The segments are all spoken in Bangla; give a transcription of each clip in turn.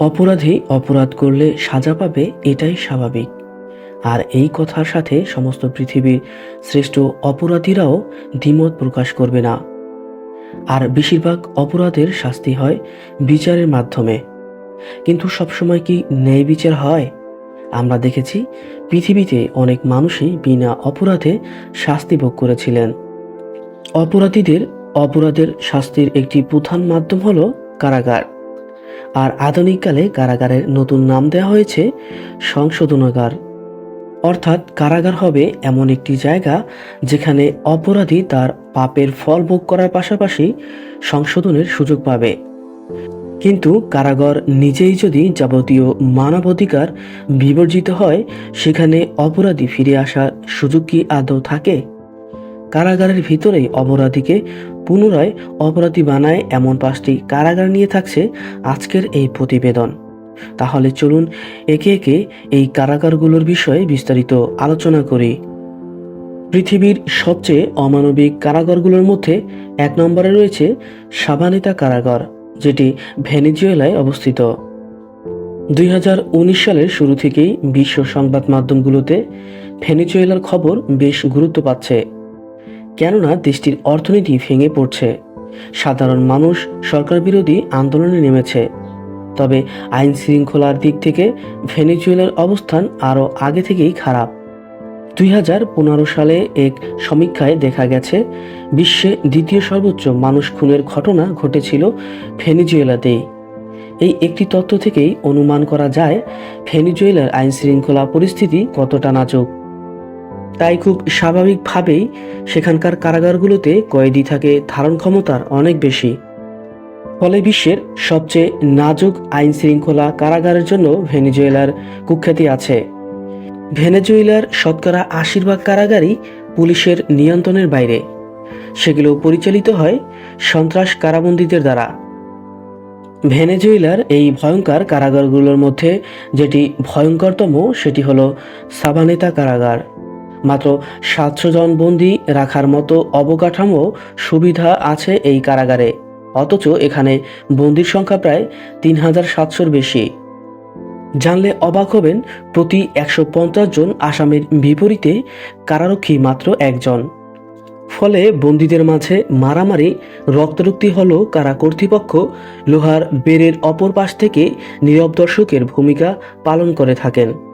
অপরাধী অপরাধ করলে সাজা পাবে এটাই স্বাভাবিক। আর এই কথার সাথে সমস্ত পৃথিবীর শ্রেষ্ঠ অপরাধীরাও দ্বিমত প্রকাশ করবে না। আর বেশিরভাগ অপরাধের শাস্তি হয় বিচারের মাধ্যমে। কিন্তু সবসময় কি ন্যায় বিচার হয়? আমরা দেখেছি পৃথিবীতে অনেক মানুষই বিনা অপরাধে শাস্তি ভোগ করেছিলেন। অপরাধীদের অপরাধের শাস্তির একটি প্রধান মাধ্যম হলো কারাগার। আর আধুনিককালে কারাগারের নতুন নাম দেওয়া হয়েছে সংশোধনাগার। অর্থাৎ কারাগার হবে এমন একটি জায়গা যেখানে অপরাধী তার পাপের ফল ভোগ করার পাশাপাশি সংশোধনের সুযোগ পাবে। কিন্তু কারাগার নিজেই যদি যাবতীয় মানবাধিকার বিবর্জিত হয়, সেখানে অপরাধী ফিরে আসার সুযোগ কি আদৌ থাকে? কারাগারের ভিতরেই অপরাধীকে পুনরায় অপরাধী বানায় এমন পাঁচটি কারাগার নিয়ে থাকছে আজকের এই প্রতিবেদন। তাহলে চলুন একে একে এই কারাগারগুলোর বিষয়ে বিস্তারিত আলোচনা করি। পৃথিবীর সবচেয়ে অমানবিক কারাগারগুলোর মধ্যে এক নম্বরে রয়েছে সাবানিতা কারাগার, যেটি ভেনিজুয়েলায় অবস্থিত। দুই হাজার উনিশ সালের শুরু থেকেই বিশ্ব সংবাদ মাধ্যমগুলোতে ভেনিজুয়েলার খবর বেশ গুরুত্ব পাচ্ছে। কেননা দেশটির অর্থনীতি ভেঙে পড়ছে। সাধারণ মানুষ সরকার বিরোধী আন্দোলনে নেমেছে। তবে আইন শৃঙ্খলার দিক থেকে ভেনেজুয়েলার অবস্থান আরও আগে থেকেই খারাপ। দুই হাজার পনেরো সালে এক সমীক্ষায় দেখা গেছে, বিশ্বে দ্বিতীয় সর্বোচ্চ মানুষ খুনের ঘটনা ঘটেছিল ভেনেজুয়েলাতেই। এই একটি তথ্য থেকেই অনুমান করা যায়, ভেনেজুয়েলার আইন শৃঙ্খলা পরিস্থিতি কতটা নাজুক। তাই খুব স্বাভাবিকভাবেই সেখানকার কারাগারগুলোতে কয়েদি থাকে ধারণ ক্ষমতার অনেক বেশি। ফলে বিশ্বের সবচেয়ে নাজুক আইন শৃঙ্খলা কারাগারের জন্য ভেনেজুয়েলার কুখ্যাতি আছে। ভেনেজুয়েলার শতকরা আশির ভাগ কারাগারই পুলিশের নিয়ন্ত্রণের বাইরে। সেগুলো পরিচালিত হয় সন্ত্রাস কারাবন্দীদের দ্বারা। ভেনেজুয়েলার এই ভয়ঙ্কর কারাগারগুলোর মধ্যে যেটি ভয়ঙ্করতম সেটি হলো সাবানেতা কারাগার। মাত্র সাতশো জন বন্দি রাখার মতো অবকাঠামো সুবিধা আছে এই কারাগারে। অথচ এখানে বন্দির সংখ্যা প্রায় তিন হাজার সাতশোর বেশি। জানলে অবাক হবেন, প্রতি একশো পঞ্চাশ জন আসামের বিপরীতে কারারক্ষী মাত্র একজন। ফলে বন্দীদের মাঝে মারামারি, রক্তারক্তি হল কারা কর্তৃপক্ষ লোহার বেরের অপর পাশ থেকে নীরব দর্শকের ভূমিকা পালন করে থাকেন।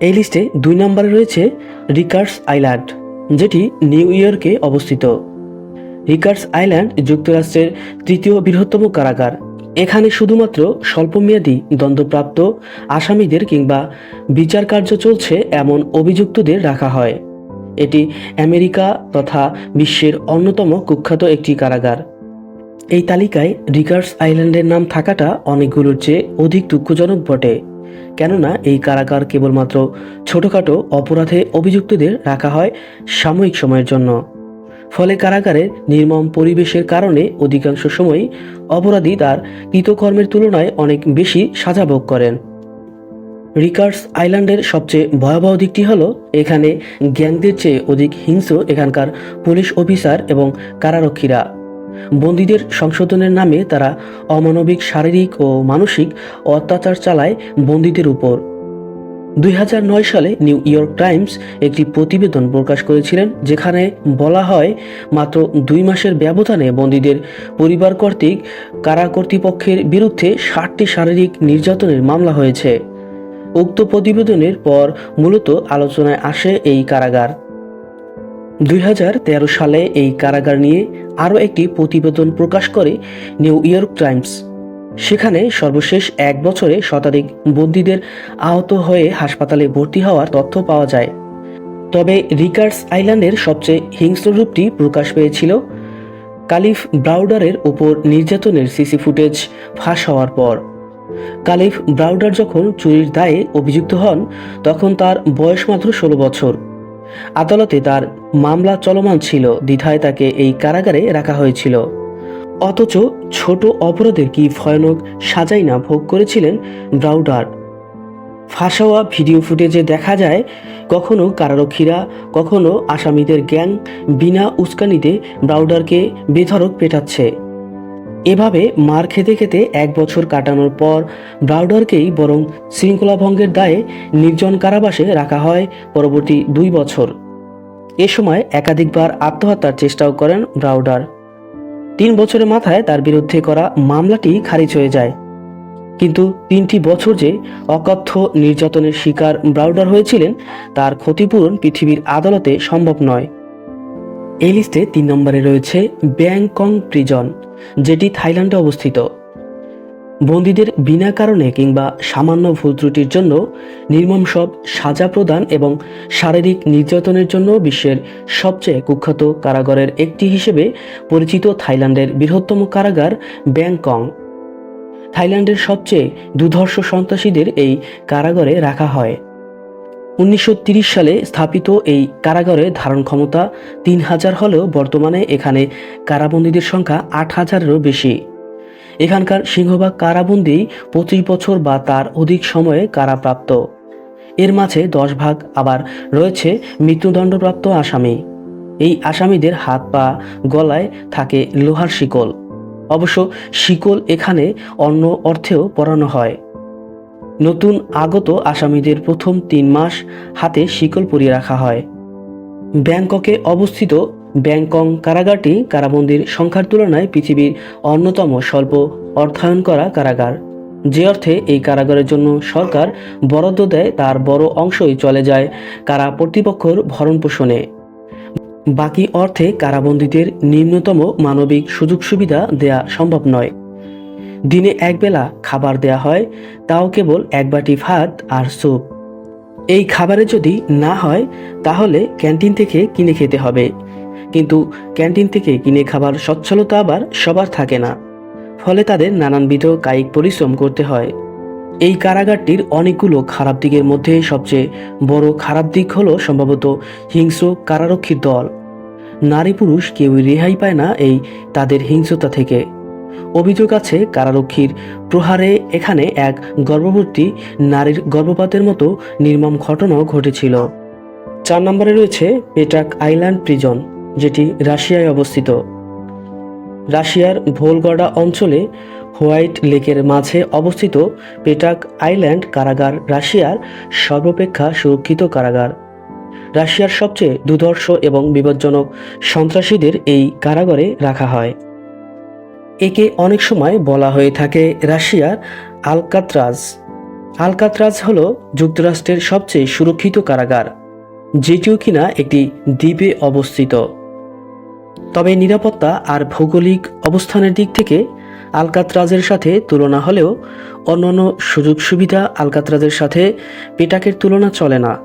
এই লিস্টে দুই নম্বরে রয়েছে রিকার্স আইল্যান্ড, যেটি নিউ ইয়র্কে অবস্থিত। রিকার্স আইল্যান্ড যুক্তরাষ্ট্রের তৃতীয় বৃহত্তম কারাগার। এখানে শুধুমাত্র স্বল্পমেয়াদী দণ্ডপ্রাপ্ত আসামিদের কিংবা বিচার কার্য চলছে এমন অভিযুক্তদের রাখা হয়। এটি আমেরিকা তথা বিশ্বের অন্যতম কুখ্যাত একটি কারাগার। এই তালিকায় রিকার্স আইল্যান্ডের নাম থাকাটা অনেকগুলোর চেয়ে অধিক দুঃখজনক বটে। কেননা এই কারাগার কেবলমাত্র ছোটখাটো অপরাধে অভিযুক্তদের রাখা হয় সাময়িক সময়ের জন্য। ফলে কারাগারের নির্মম পরিবেশের কারণে অধিকাংশ সময় অপরাধী তার কৃতকর্মের তুলনায় অনেক বেশি সাজা ভোগ করেন। রিকার্স আইল্যান্ডের সবচেয়ে ভয়াবহ দিকটি হল, এখানে গ্যাংদের চেয়ে অধিক হিংস্র এখানকার পুলিশ অফিসার এবং কারারক্ষীরা। বন্দীদের সংশোধনের নামে তারা অমানবিক, শারীরিক ও মানসিক অত্যাচার চালায় বন্দীদের উপর। দুই হাজার নয় সালে নিউ ইয়র্ক টাইমস একটি প্রতিবেদন প্রকাশ করেছিলেন, যেখানে বলা হয়, মাত্র দুই মাসের ব্যবধানে বন্দীদের পরিবার কর্তৃক কারা কর্তৃপক্ষের বিরুদ্ধে ষাটটি শারীরিক নির্যাতনের মামলা হয়েছে। উক্ত প্রতিবেদনের পর মূলত আলোচনায় আসে এই কারাগার। দুই হাজার তেরো সালে এই কারাগার নিয়ে আরও একটি প্রতিবেদন প্রকাশ করে নিউ ইয়র্ক টাইমস। সেখানে সর্বশেষ এক বছরে শতাধিক বন্দীদের আহত হয়ে হাসপাতালে ভর্তি হওয়ার তথ্য পাওয়া যায়। তবে রিকার্স আইল্যান্ডের সবচেয়ে হিংস্র রূপটি প্রকাশ পেয়েছিল। কালিফ ব্রাউডারের ওপর নির্যাতনের সিসি ফুটেজ ফাঁস হওয়ার পর। কালিফ ব্রাউডার যখন চুরির দায়ে অভিযুক্ত হন, তখন তার বয়স মাত্র ষোলো বছর। আদালতে তার মামলা চলমান ছিল। দ্বিধায় তাকে এই কারাগারে রাখা হয়েছিল। অথচ ছোট অপরাধের কি ভয়ানক সাজাই না ভোগ করেছিলেন ব্রাউডার ফাঁসাওয়া ভিডিও ফুটেজে দেখা যায়, কখনো কারারক্ষীরা, কখনো আসামিদের গ্যাং বিনা উস্কানিতে ব্রাউডারকে বেধড়ক পেটাচ্ছে। এভাবে মার খেতে খেতে এক বছর কাটানোর পর ব্রাউডারকেই বরং শৃঙ্খলা ভঙ্গের দায়ে নির্জন কারাবাসে রাখা হয় পরবর্তী দুই বছর। এ সময় একাধিকবার আত্মহত্যার চেষ্টাও করেন ব্রাউডার তিন বছরের মাথায় তার বিরুদ্ধে করা মামলাটি খারিজ হয়ে যায়। কিন্তু তিনটি বছর যে অকথ্য নির্যাতনের শিকার ব্রাউডার হয়েছিলেন, তার ক্ষতিপূরণ পৃথিবীর আদালতে সম্ভব নয়। এই লিস্টে তিন নম্বরে রয়েছে ব্যাংকং প্রিজন, যেটি থাইল্যান্ডে অবস্থিত। বন্দীদের বিনা কারণে কিংবা সামান্য ভুল ত্রুটির জন্য নির্মম সব সাজা প্রদান এবং শারীরিক নির্যাতনের জন্য বিশ্বের সবচেয়ে কুখ্যাত কারাগারের একটি হিসেবে পরিচিত থাইল্যান্ডের বৃহত্তম কারাগার ব্যাংকং। থাইল্যান্ডের সবচেয়ে দুধর্ষ সন্ত্রাসীদের এই কারাগারে রাখা হয়। উনিশশো সালে স্থাপিত এই কারাগারে ধারণ ক্ষমতা তিন হাজার হলেও বর্তমানে এখানে কারাবন্দীদের সংখ্যা আট হাজারেরও বেশি। এখানকার সিংহভাগ কারাবন্দি পঁচিশ বছর বা তার অধিক সময়ে কারাপ্রাপ্ত। এর মাঝে দশ ভাগ আবার রয়েছে মৃত্যুদণ্ডপ্রাপ্ত আসামি। এই আসামিদের হাত পা, গলায় থাকে লোহার শিকল। অবশ্য শিকল এখানে অন্য অর্থেও পরানো হয়। নতুন আগত আসামিদের প্রথম তিন মাস হাতে শিকল পরিয়ে রাখা হয়। ব্যাংককে অবস্থিত ব্যাংকং কারাগারটি কারাবন্দির সংখ্যার তুলনায় পৃথিবীর অন্যতম স্বল্প অর্থায়ন করা কারাগার। যে অর্থে এই কারাগারের জন্য সরকার বরাদ্দ দেয়, তার বড় অংশই চলে যায় কারা কর্তৃপক্ষর ভরণ পোষণে। বাকি অর্থে কারাবন্দীদের নিম্নতম মানবিক সুযোগ সুবিধা দেয়া সম্ভব নয়। দিনে একবেলা খাবার দেয়া হয়, তাও কেবল এক বাটি ভাত আর স্যুপ। এই খাবারে যদি না হয়, তাহলে ক্যান্টিন থেকে কিনে খেতে হবে। কিন্তু ক্যান্টিন থেকে কিনে খাবার সচ্ছলতা আবার সবার থাকে না। ফলে তাদের নানানবিধ কায়িক পরিশ্রম করতে হয়। এই কারাগারটির অনেকগুলো খারাপ দিকের মধ্যে সবচেয়ে বড় খারাপ দিক হলো সম্ভবত হিংস্র কারারক্ষীর দল। নারী পুরুষ কেউই রেহাই পায় না এই তাদের হিংস্রতা থেকে। অভিযোগ আছে, কারারক্ষীর প্রহারে এখানে এক গর্ভবতী নারীর গর্ভপাতের মতো নির্মম ঘটনাও ঘটেছিল। চার নম্বরে রয়েছে পেটাক আইল্যান্ড প্রিজন, যেটি রাশিয়ায় অবস্থিত। রাশিয়ার ভোলগড়া অঞ্চলে হোয়াইট লেকের মাঝে অবস্থিত পেটাক আইল্যান্ড কারাগার রাশিয়ার সর্বাপেক্ষা সুরক্ষিত কারাগার। রাশিয়ার সবচেয়ে দুর্ধর্ষ এবং বিপজ্জনক সন্ত্রাসীদের এই কারাগারে রাখা হয়। একে অনেক সময় বলা হয়ে থাকে রাশিয়ার আলকাত্রাজ। আলকাত্রাজ হল যুক্তরাষ্ট্রের সবচেয়ে সুরক্ষিত কারাগার, যেটিও কিনা একটি দ্বীপে অবস্থিত। তবে নিরাপত্তা আর ভৌগোলিক অবস্থানের দিক থেকে আলকাত্রাজের সাথে তুলনা হলেও অন্যান্য সুযোগ সুবিধা আলকাত্রাজের সাথে পেটাকের তুলনা চলে না।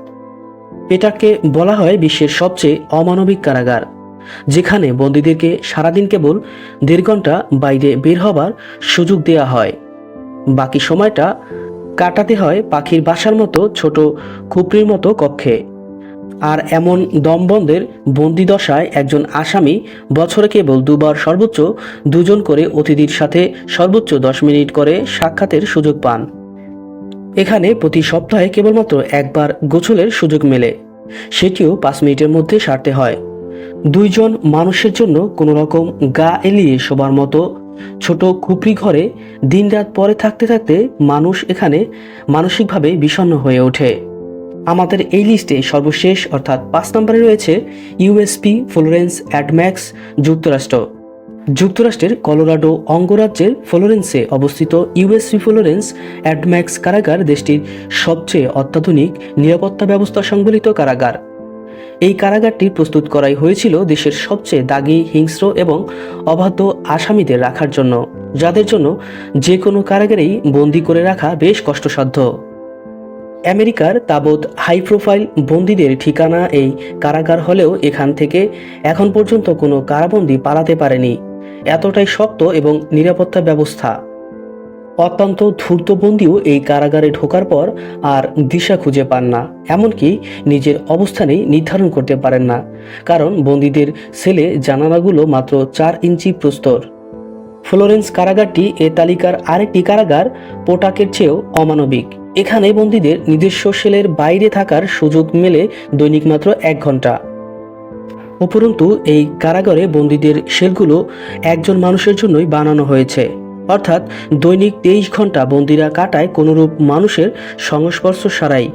পেটাককে বলা হয় বিশ্বের সবচেয়ে অমানবিক কারাগার। যেখানে বন্দীদেরকে সারাদিন কেবল দেড় ঘণ্টা বাইরে বের হবার সুযোগ দেয়া হয়। বাকি সময়টা কাটাতে হয় পাখির বাসার মতো ছোট খুপড়ির মতো কক্ষে। আর এমন দমবন্ধের বন্দি দশায় একজন আসামি বছরে কেবল দুবার সর্বোচ্চ দুজন করে অতিথির সাথে সর্বোচ্চ দশ মিনিট করে সাক্ষাতের সুযোগ পান। এখানে প্রতি সপ্তাহে কেবলমাত্র একবার গোছলের সুযোগ মেলে। সেটিও পাঁচ মিনিটের মধ্যে সারতে হয়। দুইজন মানুষের জন্য কোনো রকম গা এলিয়ে শোবার মতো। ছোট খুপড়ি ঘরে দিনরাত পরে থাকতে থাকতে মানুষ এখানে মানসিকভাবে বিষণ্ণ হয়ে ওঠে। আমাদের এই লিস্টে সর্বশেষ অর্থাৎ পাঁচ নম্বরে রয়েছে ইউএসপি ফ্লোরেন্স অ্যাডম্যাক্স যুক্তরাষ্ট্র। যুক্তরাষ্ট্রের কলোরাডো অঙ্গরাজ্যের ফ্লোরেন্সে অবস্থিত ইউএসপি ফ্লোরেন্স অ্যাডম্যাক্স কারাগার দেশটির সবচেয়ে অত্যাধুনিক নিরাপত্তা ব্যবস্থা সংবলিত কারাগার। এই কারাগারটি প্রস্তুত করাই হয়েছিল দেশের সবচেয়ে দাগি, হিংস্র এবং অবাধ্য আসামিদের রাখার জন্য, যাদের জন্য যে কোনো কারাগারেই বন্দি করে রাখা বেশ কষ্টসাধ্য। আমেরিকার তাবৎ হাই প্রোফাইল বন্দীদের ঠিকানা এই কারাগার হলেও এখান থেকে এখন পর্যন্ত কোনো কারাবন্দী পালাতে পারেনি। এতটাই শক্ত এবং নিরাপত্তা ব্যবস্থা। অত্যন্ত ধূর্তবন্দীও এই কারাগারে ঢোকার পর আর দিশা খুঁজে পান না, এমনকি নিজের অবস্থানেই নির্ধারণ করতে পারেন না, কারণ বন্দীদের সেলে জানালাগুলো মাত্র চার ইঞ্চি প্রস্তর। ফ্লোরেন্স কারাগারটি এ তালিকার আরেকটি কারাগার, পোটাকের চেয়েও অমানবিক। এখানে বন্দীদের নিজস্ব সেলের বাইরে থাকার সুযোগ মেলে দৈনিক মাত্র এক ঘণ্টা উপরন্তু, এই কারাগারে বন্দীদের সেলগুলো একজন মানুষের জন্যই বানানো হয়েছে। অর্থাৎ দৈনিক তেইশ ঘণ্টা বন্দিরা কাটায় কোনোরূপ মানুষের সংস্পর্শ সারাই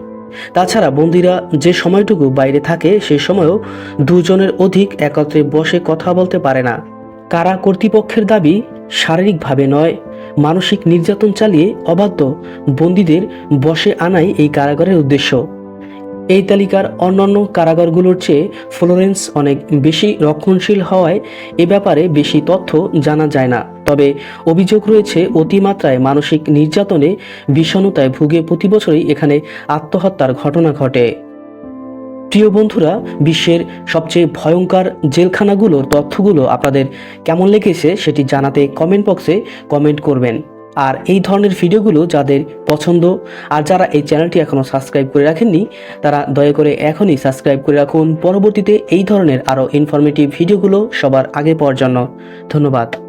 তাছাড়া বন্দিরা যে সময়টুকু বাইরে থাকে, সে সময়ও দুজনের অধিক একত্রে বসে কথা বলতে পারে না। কারা কর্তৃপক্ষের দাবি? শারীরিকভাবে নয়। মানসিক নির্যাতন চালিয়ে অবাধ্য বন্দীদের বসে আনাই এই কারাগারের উদ্দেশ্য। এই তালিকার অন্যান্য কারাগারগুলোর চেয়ে ফ্লোরেন্স অনেক বেশি রক্ষণশীল হওয়ায় এ ব্যাপারে বেশি তথ্য জানা যায় না। তবে অভিযোগ রয়েছে, অতিমাত্রায় মানসিক নির্যাতনে বিষণ্ণতায় ভুগে প্রতি বছরই এখানে আত্মহত্যার ঘটনা ঘটে। প্রিয় বন্ধুরা, বিশ্বের সবচেয়ে ভয়ঙ্কর জেলখানাগুলোর তথ্যগুলো আপনাদের কেমন লেগেছে সেটি জানাতে কমেন্ট বক্সে কমেন্ট করবেন। আর এই ধরনের ভিডিওগুলো যাদের পছন্দ, আর যারা এই চ্যানেলটি এখনও সাবস্ক্রাইব করে রাখেননি, তারা দয়া করে এখনই সাবস্ক্রাইব করে রাখুন। পরবর্তীতে এই ধরনের আরও ইনফরমেটিভ ভিডিওগুলো সবার আগে পাওয়ার জন্য। ধন্যবাদ।